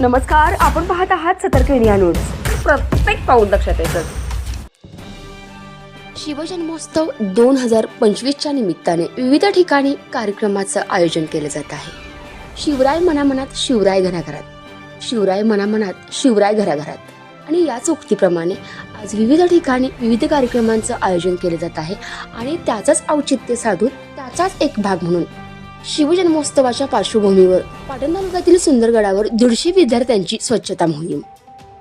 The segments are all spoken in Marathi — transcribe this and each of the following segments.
नमस्कार आपण पाहत आहात सतर्क इंडिया न्यूज. प्रत्येक पाऊल लक्षात येतं. शिवजन्मोत्सव दोन हजार पंचवीसच्या निमित्ताने विविध ठिकाणी कार्यक्रमाचं आयोजन केलं जात आहे. शिवराय मनामनात शिवराय घराघरात शिवराय मनामनात शिवराय घराघरात आणि याच उक्तीप्रमाणे आज विविध ठिकाणी विविध कार्यक्रमांचं आयोजन केलं जात आहे आणि त्याचंच औचित्य साधून त्याचाच एक भाग म्हणून शिवजन्मोत्सवाच्या पार्श्वभूमीवर पाटण तालुक्यातील सुंदरगडावर दीडशे विद्यार्थ्यांची स्वच्छता मोहीम.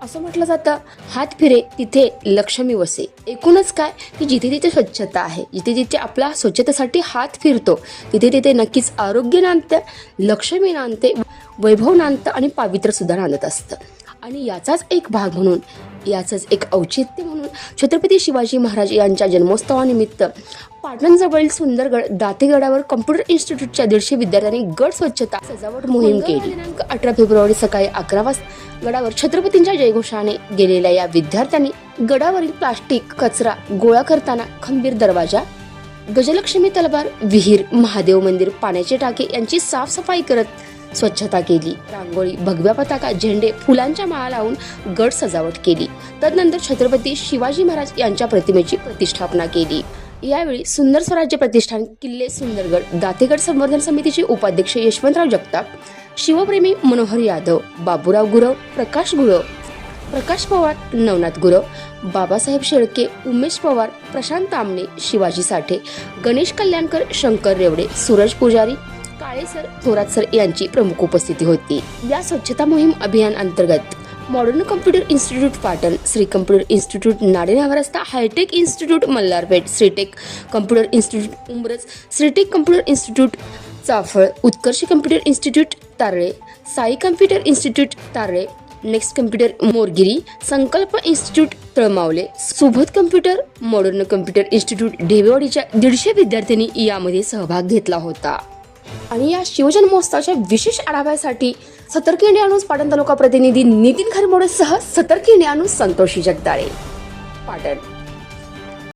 असं म्हटलं जातं. हात फिरे तिथे लक्ष्मी वसे. एकूणच काय? की जिथे तिथे स्वच्छता आहे जिथे तिथे आपला स्वच्छतेसाठी हात फिरतो तिथे तिथे नक्कीच आरोग्य नांदतं लक्ष्मी नांदते वैभव नांदतं आणि पावित्र्य सुद्धा नांदत असतं. आणि याचाच एक भाग म्हणून याचंच एक औचित्य म्हणून छत्रपती शिवाजी महाराज यांच्या जन्मोत्सवानिमित्त पाटणजवळील सुंदरगड दातेगडावर कम्प्युटर इन्स्टिट्यूटच्या दीडशे विद्यार्थ्यांनी गड स्वच्छता सजावट मोहीम केली. दिनांक अठरा फेब्रुवारी सकाळी अकरा वाजता गडावर छत्रपतींच्या जयघोषाने गेलेल्या या विद्यार्थ्यांनी गडावरील प्लास्टिक कचरा गोळा करताना खंबीर दरवाजा गजलक्ष्मी तलवार विहीर महादेव मंदिर पाण्याचे टाके यांची साफसफाई करत स्वच्छता केली. रांगोळी भगव्या पताका झेंडे फुलांच्या माळा लावून गड सजावट केली. तदनंतर छत्रपती शिवाजी महाराज यांच्या प्रतिमेची प्रतिष्ठापना केली. यावेळी सुंदर स्वराज्य प्रतिष्ठान किल्ले सुंदरगड दातेगड संवर्धन समितीचे उपाध्यक्ष यशवंतराव जगताप शिवप्रेमी मनोहर यादव बाबूराव गुरव प्रकाश गुरव प्रकाश पवार नवनाथ गुरव बाबासाहेब शेळके उमेश पवार प्रशांत आमणे शिवाजी साठे गणेश कल्याणकर शंकर रेवडे सूरज पुजारी काळे सर थोरात सर यांची प्रमुख उपस्थिती होती. या स्वच्छता मोहीम अभियान अंतर्गत modern computer institute Patan Shri computer institute Nadenavar रस्ता hitech institute Malharpeth Shritech computer institute Umraj Shritech computer institute Chaphal Utkarsh computer institute Tarale Sai computer institute Tarale next computer Morgiri Sankalp institute Talmavale Subodh computer modern computer institute ढेबेवाडीच्या दीडशे विद्यार्थ्यांनी यामध्ये सहभाग घेतला होता. आणि या शिवजन्मोत्सवाच्या विशेष आढाव्यासाठी सतर्क इंडिया न्यूज पाटण तालुका प्रतिनिधी नितीन खरमोडेसह सतर्क इंडिया न्यूज संतोषी जगदाळे. पाटण.